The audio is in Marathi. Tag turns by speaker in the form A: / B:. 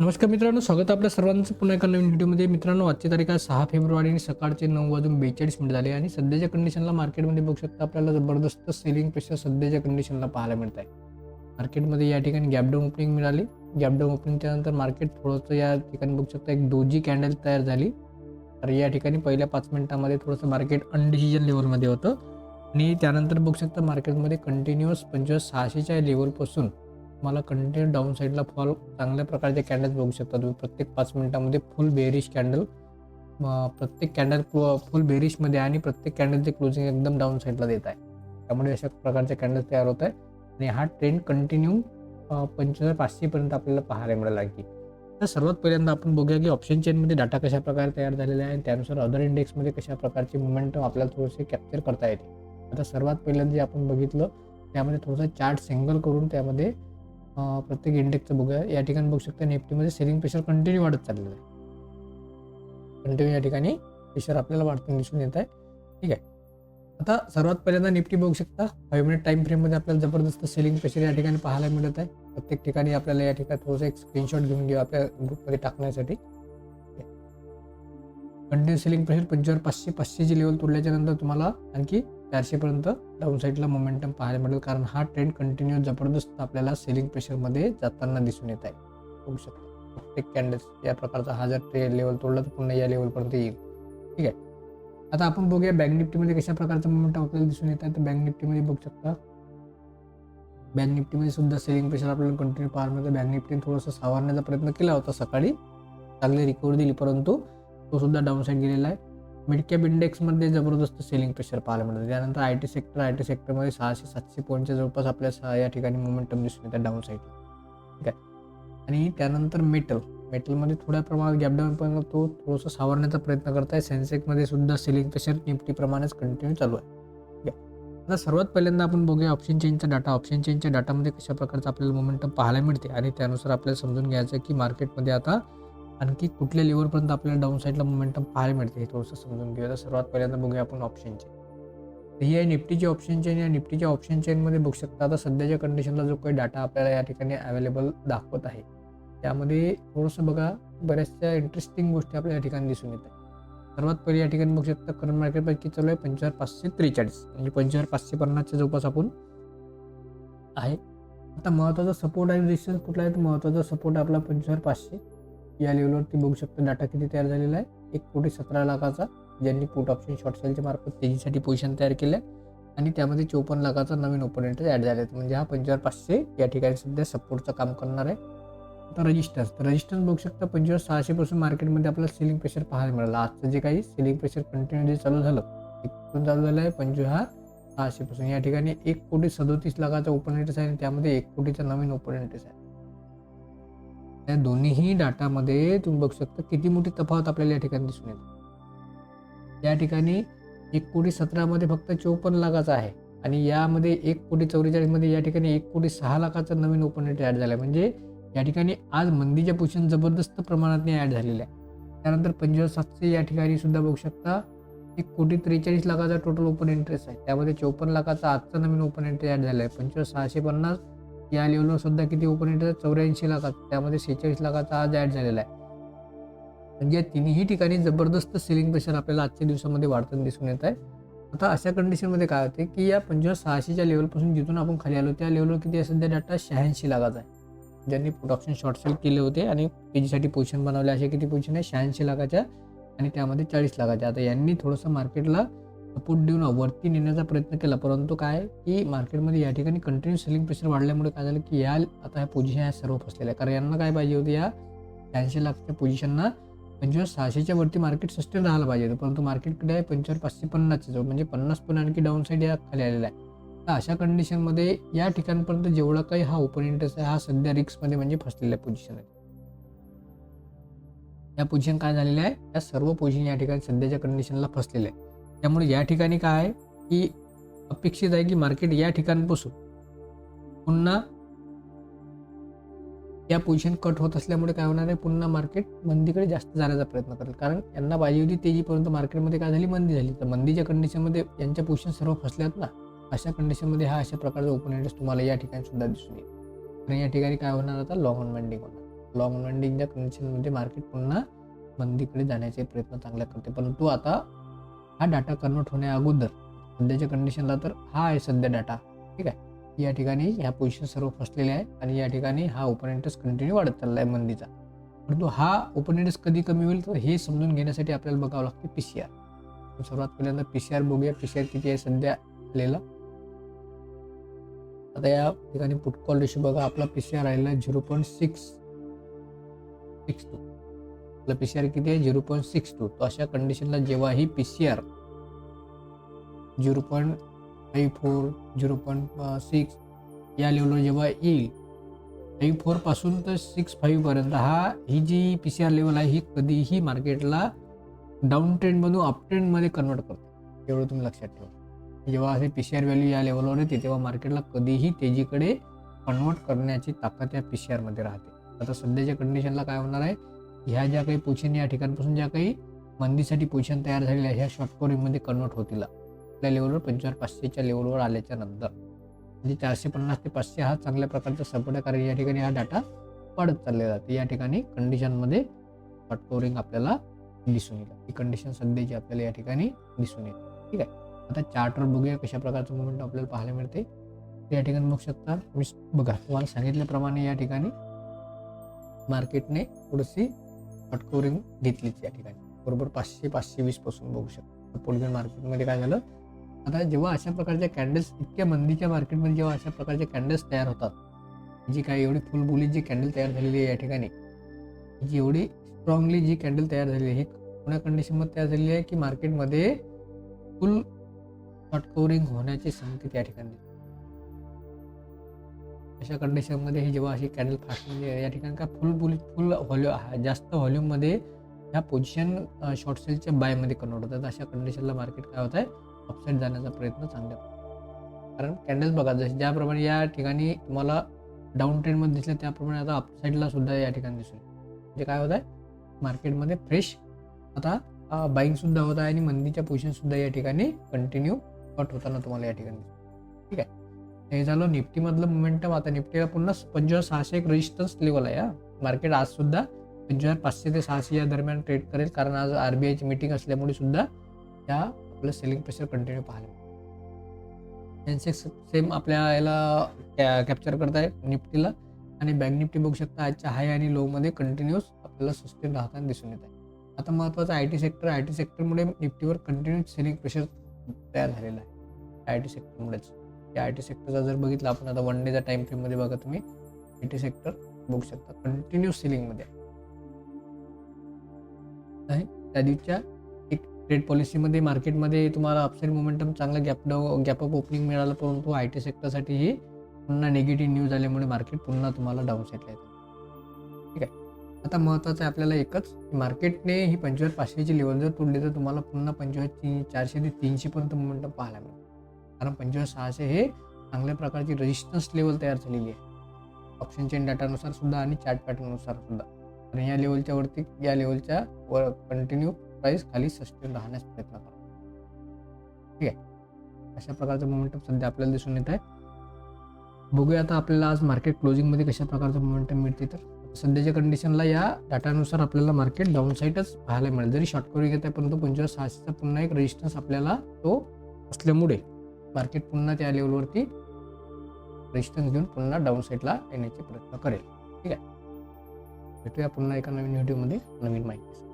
A: नमस्कार मित्रांनो स्वागत आपल्या सर्वांचं पुन्हा एका नवीन व्हिडिओमध्ये. मित्रांनो आजची तारीख आहे सहा फेब्रुवारी आणि सकाळचे नऊ वाजून बेचाळीस मिनिट झाले आणि सध्याच्या कंडिशनला मार्केटमध्ये बघू शकता आपल्याला जबरदस्त सेलिंग प्रेशर सध्याच्या कंडिशनला पाहायला मिळत आहे मार्केटमध्ये या ठिकाणी गॅपडाऊन ओपनिंग मिळाली. गॅपडाऊन ओपनिंगच्या नंतर मार्केट थोडंसं या ठिकाणी बघू शकता एक दोजी कॅन्डल तयार झाली. तर या ठिकाणी पहिल्या पाच मिनिटामध्ये थोडंसं मार्केट अनडिसिजन लेवलमध्ये होतं. आणि त्यानंतर बघू शकता मार्केटमध्ये कंटिन्युअस पंचवीस सहाशेच्या लेवलपासून तुम्हाला कंटिन्यू डाऊन साईडला फॉल चांगल्या प्रकारचे कॅन्डल्स बघू शकता तुम्ही. प्रत्येक पाच मिनिटामध्ये फुल बेरिश कॅन्डल प्रत्येक कॅन्डल फुल बेरिशमध्ये आणि प्रत्येक कॅन्डलचे क्लोजिंग एकदम डाऊन साईडला देत आहे. त्यामुळे अशा प्रकारचे कॅन्डल्स तयार होत आहे आणि हा ट्रेंड कंटिन्यू पंचवीस पाचशेपर्यंत आपल्याला पाहायला मिळाला की. तर सर्वात पहिल्यांदा आपण बघूया की ऑप्शन चेनमध्ये डाटा कशा प्रकारे तयार झालेला आहे आणि त्यानुसार अदर इंडेक्समध्ये कशा प्रकारचे मुवमेंटम आपल्याला थोडेसे कॅप्चर करता येते. आता सर्वात पहिल्यांदा जे आपण बघितलं त्यामध्ये थोडंसं चार्ट सिंगल करून त्यामध्ये प्रत्येक इंडेक्सचं बघूया. या ठिकाणी बघू शकता निफ्टीमध्ये सेलिंग प्रेशर कंटिन्यू वाढत चाललेलं आहे. कंटिन्यू या ठिकाणी प्रेशर आपल्याला वाढताना दिसून येत आहे. ठीक आहे. आता सर्वात पहिल्यांदा निफ्टी बघू शकता. फाईव्ह मिनिट टाईम फ्रेममध्ये आपल्याला जबरदस्त सेलिंग प्रेशर या ठिकाणी पाहायला मिळत आहे. प्रत्येक ठिकाणी आपल्याला या ठिकाणी थोडंसं एक स्क्रीनशॉट घेऊन घेऊ आपल्या ग्रुपमध्ये टाकण्यासाठी. कंटिन्यू सेलिंग प्रेशर पंचवीस पाचशे पाचशेची लेवल तोडल्याच्या नंतर तुम्हाला आणखी चारशेपर्यंत डाऊन साईडला मोमेंटम पाहायला मिळेल. कारण हा ट्रेंड कंटिन्यू जबरदस्त आपल्याला सेलिंग प्रेशरमध्ये जाताना दिसून येत आहे. बघू शकतो. प्रत्येक कॅन्डल्स या प्रकारचा हा जर ट्रे लेवल तोडला तर पुन्हा या लेवलपर्यंत येईल. ठीक आहे. आता आपण बघूया बँक निफ्टीमध्ये कशा प्रकारचा मोमेंटम आपल्याला दिसून येत आहे. तर बँक निफ्टीमध्ये बघू शकता. बँक निफ्टीमध्ये सुद्धा सेलिंग प्रेशर आपल्याला कंटिन्यू पाहायला मिळतं बँक निफ्टीने थोडंसं सावरण्याचा प्रयत्न केला होता सकाळी. चांगली रिकव्हरी दिली परंतु तो सुद्धा डाऊन साईड गेलेला आहे. मिड कॅप इंडेक्समध्ये जबरदस्त सेलिंग प्रेशर पाहायला मिळतं. त्यानंतर I T sector I T सेक्टरमध्ये सहाशे सातशे पॉईंटच्या जवळपास आपल्या सहा या ठिकाणी मोमेंटम दिसून येतात डाऊन साईडला ठीक आहे? आणि त्यानंतर मेटल मेटलमध्ये थोड्या प्रमाणात गॅपडाऊन पण तो थोडंसं सावरण्याचा प्रयत्न करत आहे सेन्सेक्समध्ये सुद्धा सेलिंग प्रेशर निफ्टीप्रमाणेच कंटिन्यू चालू आहे. ठीक आहे? आता सर्वात पहिल्यांदा आपण बघूया ऑप्शन चेंजचा डाटा ऑप्शन चेंजच्या डाटामध्ये कशा प्रकारचा आपल्याला मोमेंटम पाहायला मिळते? आणि त्यानुसार आपल्याला समजून घ्यायचं की मार्केटमध्ये आता आणखी कुठल्या लेवलपर्यंत आपल्याला डाऊन साईडला मोमेंटम पाहायला मिळते हे थोडंसं समजून घेऊया. तर सर्वात पहिल्यांदा बघूया आपण ऑप्शन चेन तर ही आहे निफ्टीची ऑप्शन चेन या निफ्टीच्या ऑप्शन चेनमध्ये बघू शकता आता सध्याच्या कंडिशनला जो काही डाटा आपल्याला या ठिकाणी अवेलेबल दाखवत आहे त्यामध्ये थोडंसं बघा बऱ्याचशा इंटरेस्टिंग गोष्टी आपल्या या ठिकाणी दिसून येत आहेत. सर्वात पहिले या ठिकाणी बघू शकता करंट मार्केटपैकी चालू आहे पंचवीस पाचशे त्रेचाळीस. म्हणजे पंचवीस पाचशे पन्नासच्या जवळपास आपण आहे. आता महत्त्वाचा सपोर्ट आणि रेजिस्टन्स कुठला आहे? तर महत्त्वाचा सपोर्ट आपला पंचवीस पाचशे या लेवलवरती बघू शकता डाटा किती तयार झालेला आहे. एक कोटी सतरा लाखाचा ज्यांनी पुट ऑप्शन शॉर्ट सेलच्या मार्फत तेजीसाठी पोझिशन तयार केल्या आणि त्यामध्ये चोपन्न लाखाचा नवीन ओपोनेंट ॲड झाले आहेत. म्हणजे हा पंचवीस पाचशे या ठिकाणी सध्या सपोर्टचं काम करणार आहे. आता रजिस्टर्स तर रजिस्टन्स बघू शकता पंचवीस सहाशेपासून मार्केटमध्ये आपल्याला सेलिंग प्रेशर पाहायला मिळालं. आजचं जे काही सेलिंग प्रेशर कंटिन्यू जे चालू झालं इथून चालू झालं आहे पंचवीस हा सहाशेपासून या ठिकाणी एक कोटी सदोतीस लाखाचा ओपन इंटरेस्ट आहे आणि त्यामध्ये एक कोटीचा नवीन ओपन इंटरेस्ट आहे. त्या दोन्हीही डाटामध्ये तुम्ही बघू शकता किती मोठी तफावत आपल्याला या ठिकाणी दिसून येते. या ठिकाणी एक कोटी सतरामध्ये फक्त चोपन्न लाखाचा आहे आणि यामध्ये एक कोटी चौवेचाळीसमध्ये या ठिकाणी एक कोटी सहा लाखाचा नवीन ओपन रेट ॲड झाला आहे म्हणजे या ठिकाणी आज मंदीच्या पोषण जबरदस्त प्रमाणात ॲड झालेलं आहे. त्यानंतर पंचवीस सातशे या ठिकाणी सुद्धा बघू शकता एक कोटी त्रेचाळीस लाखाचा टोटल ओपन इंटरेस्ट आहे. त्यामध्ये चोपन्न लाखाचा आजचा नवीन ओपन इंटरेस्ट ॲड झाला आहे पंचवीस सहाशे पन्नास या लेवलवर सुद्धा किती ओपन इंटरेस्ट चौऱ्याऐंशी लाखात त्यामध्ये सेहेचाळीस लाखाचा आज ॲड झालेला आहे. म्हणजे तिन्ही ठिकाणी जबरदस्त सेलिंग प्रेशर आपल्याला आजच्या दिवसामध्ये वाढताना दिसून येत आहे. आता अशा कंडिशनमध्ये काय होते की या पंचवीस सहाशेच्या लेवलपासून जिथून आपण खाली आलो त्या लेवलवर किती आहे? सध्या डाटा शहाऐंशी लाखाचा आहे. ज्यांनी प्रोडक्शन ऑप्शन शॉर्ट सेल केले होते आणि त्याच्यासाठी पोझिशन बनवले असे किती पोझिशन आहे? शहाऐंशी लाखाच्या आणि त्यामध्ये चाळीस लाखाच्या. आता यांनी थोडंसं मार्केटला सपोर्ट देऊन वरती नेण्याचा प्रयत्न केला. परंतु काय की मार्केटमध्ये या ठिकाणी कंटिन्यू सेलिंग प्रेशर वाढल्यामुळे काय झालं की या आता ह्या पोझिशन या सर्व फसलेल्या. आहे कारण यांना काय पाहिजे होतं? या ऐंशी लाखच्या पोझिशनना पंचवीस सहाशेच्या वरती मार्केट सस्टेन राहायला पाहिजे होतं. परंतु मार्केटकडे आहे पंचवीस पाचशे पन्नासच्या जवळ. म्हणजे पन्नास पण आणखी डाऊन साईड या खाली आलेला आहे. तर अशा कंडिशनमध्ये या ठिकाणपर्यंत जेवढा काही हा ओपन इंटरेस्ट आहे हा सध्या रिक्समध्ये म्हणजे फसलेल्या पोझिशन आहे या पोझिशन काय झालेलं आहे? या सर्व पोझिशन या ठिकाणी सध्याच्या कंडिशनला फसलेल्या आहे त्यामुळे या ठिकाणी काय आहे की अपेक्षित आहे की मार्केट या ठिकाणपासून पुन्हा या पोझिशन कट होत असल्यामुळे काय होणार आहे? पुन्हा मार्केट मंदीकडे जास्त जाण्याचा प्रयत्न करेल. कारण यांना पाहिजे होती तेजीपर्यंत मार्केटमध्ये काय झाली? मंदी झाली. तर मंदीच्या कंडिशनमध्ये यांच्या पोझिशन सर्व फसल्यात ना? अशा कंडिशनमध्ये हा अशा प्रकारचा ओपन इंटरेस्ट तुम्हाला या ठिकाणी सुद्धा दिसून येईल. आणि या ठिकाणी काय होणार आता? लॉंग ऑन मेंडिंग होणार. लॉंग लँडिंगच्या कंडिशनमध्ये मार्केट पुन्हा मंदीकडे जाण्याचे प्रयत्न चांगल्या करते. परंतु आता हा डाटा कन्वर्ट होण्या अगोदर सध्याच्या कंडिशनला तर हा आहे सध्या डाटा ठीक आहे? या ठिकाणी ह्या पोझिशन सर्व फसलेले आहे आणि या ठिकाणी हा ओपन इंटरेस्ट कंटिन्यू वाढत चालला आहे मंदीचा. परंतु हा ओपन इंटरेस्ट कधी कमी होईल तर हे समजून घेण्यासाठी आपल्याला बघावं लागते पी सी आर सर्वात पहिल्यांदा पी सी आर बघूया. पी सी आर किती आहे सध्या आलेला? आता या ठिकाणी पुटकॉल रेशो बघा. आपला पी सी आर राहिला zero point six six two आपला पी सी आर किती आहे? झिरो पॉईंट सिक्स टू तर अशा कंडिशनला जेव्हाही P C R zero point five four zero point six या लेवलवर जेव्हा येईल फाईव्ह फोरपासून तर सिक्स फाईव्हपर्यंत हा ही जी पी सी आर लेवल आहे ही कधीही मार्केटला डाऊन ट्रेंडमधून अप ट्रेंडमध्ये कन्वर्ट करते. एवढं तुम्ही लक्षात ठेवा. जेव्हा असे पी सी आर व्हॅल्यू या लेवलवर येते तेव्हा मार्केटला कधीही तेजीकडे कन्वर्ट करण्याची ताकद या पी सी आरमध्ये राहते. आता सध्याच्या कंडिशनला काय होणार आहे? ह्या ज्या काही पोझिशन या ठिकाणपासून ज्या काही मंदीसाठी पोझिशन तयार झालेल्या आहे ह्या शॉर्ट कवरिंगमध्ये कन्वर्ट होतील. आपल्या लेवलवर पंचवीस पाचशेच्या लेवलवर आल्याच्यानंतर. म्हणजे चारशे पन्नास ते पाचशे हा चांगल्या प्रकारचा सपोर्ट कारण या ठिकाणी हा डाटा वाढत चाललेला जाते या ठिकाणी कंडिशनमध्ये शॉर्ट कवरिंग आपल्याला दिसून येईल. ही कंडिशन सध्याची आपल्याला या ठिकाणी दिसून येईल. ठीक आहे? आता चार्टवर बघूया कशा प्रकारचं मुवमेंट आपल्याला पाहायला मिळते या ठिकाणी बघू शकता मी बघा तुम्हाला सांगितल्याप्रमाणे या ठिकाणी मार्केटने थोडीशी शॉर्ट घेतलीच या ठिकाणी. बरोबर पाचशे पाचशे वीसपासून बघू शकता. पोलिगन मार्केटमध्ये काय झालं? आता जेव्हा अशा प्रकारच्या कॅन्डल्स इतक्या मंदीच्या मार्केटमध्ये जेव्हा अशा प्रकारच्या कॅन्डल्स तयार होतात जी काय एवढी फुलबुली जी कॅन्डल तयार झालेली आहे या ठिकाणी जी एवढी स्ट्रॉंगली जी कॅन्डल तयार झालेली आहे ही कोण्या कंडिशनमध्ये तयार झालेली आहे की मार्केटमध्ये फुल शॉर्ट कवरिंग होण्याचे संकेत या ठिकाणी अशा कंडिशनमध्ये हे जेव्हा अशी कॅन्डल फास्ट या ठिकाणी काय फुल बुल फुल व्हॉल्यू जास्त व्हॉल्यूममध्ये ह्या पोझिशन शॉर्ट सेलच्या बायमध्ये कन्वर्ट होतात. अशा कंडिशनला मार्केट काय होत आहे अपसाईड जाण्याचा प्रयत्न चांगल्या कारण कॅन्डल्स बघा जसे ज्याप्रमाणे या ठिकाणी तुम्हाला डाऊन ट्रेंडमध्ये दिसलं त्याप्रमाणे आता अपसाईडला सुद्धा या ठिकाणी दिसून म्हणजे काय होत आहे मार्केटमध्ये फ्रेश आता बाईंगसुद्धा होत आहे आणि मंदीच्या पोझिशनसुद्धा या ठिकाणी कंटिन्यू कट होताना तुम्हाला या ठिकाणी ठीक आहे? हे झालं निफ्टीमधलं मोमेंटम आता निफ्टीला पुन्हा पंचवीस सहाशे एक रेजिस्टन्स लेवल आहे हा. मार्केट आज सुद्धा पंचवीस पाचशे ते सहाशे या दरम्यान ट्रेड करेल. कारण आज आर बी आयची मिटिंग असल्यामुळे सुद्धा त्या आपलं सेलिंग प्रेशर कंटिन्यू पाहायला सेन्सेक्स सेम आपल्या याला कॅप्चर करत आहे निफ्टीला. आणि बँक निफ्टी बघू शकता आजच्या हाय आणि लोमध्ये कंटिन्यूअस आपल्याला सस्टेन राहताना दिसून येत आहे. आता महत्त्वाचं I T sector I T सेक्टरमुळे निफ्टीवर कंटिन्यू सेलिंग प्रेशर तयार झालेला आहे. आय टी सेक्टरमुळेच या आय टी सेक्टरचा जर बघितला आपण आता वन डेचा टाइम फ्रेममध्ये बघा तुम्ही आय टी सेक्टर बघू शकता. कंटिन्यू सिलिंगमध्ये आहे. त्या दिवशीच्या एक ट्रेड पॉलिसीमध्ये मार्केटमध्ये तुम्हाला अपसाईड मोमेंटम चांगला gap down gap up opening मिळालं परंतु आय टी सेक्टरसाठी ही पुन्हा निगेटिव्ह न्यूज आल्यामुळे मार्केट पुन्हा तुम्हाला डाऊन साईडला येतं. ठीक आहे. आता महत्त्वाचं आहे आपल्याला एकच मार्केटने ही पंचवीस पाचशेची लेवल जर तोडली तर तुम्हाला पुन्हा पंचवीस चारशे ते तीनशेपर्यंत मोमेंटम पाहायला मिळेल कारण पंचवीस सहाशे हे चांगल्या प्रकारची रेजिस्टन्स लेवल तयार झालेली आहे. ऑप्शन चेन डाटानुसार सुद्धा आणि चार्ट पॅटर्ननुसार सुद्धा. आणि या लेवलच्या वरती या लेवलच्या वर कंटिन्यू प्राईस खाली सस्टेन राहण्यास प्रयत्न करा. ठीक आहे? अशा प्रकारचं मोमेंटम सध्या आपल्याला दिसून येत आहे. बघूया आता आपल्याला आज मार्केट क्लोजिंगमध्ये कशा प्रकारचं मोमेंटम मिळते तर. सध्याच्या कंडिशनला या डाटानुसार आपल्याला मार्केट डाऊन साईडच पाहायला मिळेल. जरी शॉर्ट करून घेत आहे परंतु पंचवीस सहाशेचा पुन्हा एक रेजिस्टन्स आपल्याला तो असल्यामुळे मार्केट पुन्हा त्या लेवलवरती रेजिस्टन्स घेऊन पुन्हा डाऊन साईडला येण्याचे प्रयत्न करेल. ठीक आहे? भेटूया पुन्हा एका नवीन व्हिडिओमध्ये. नवीन माहिती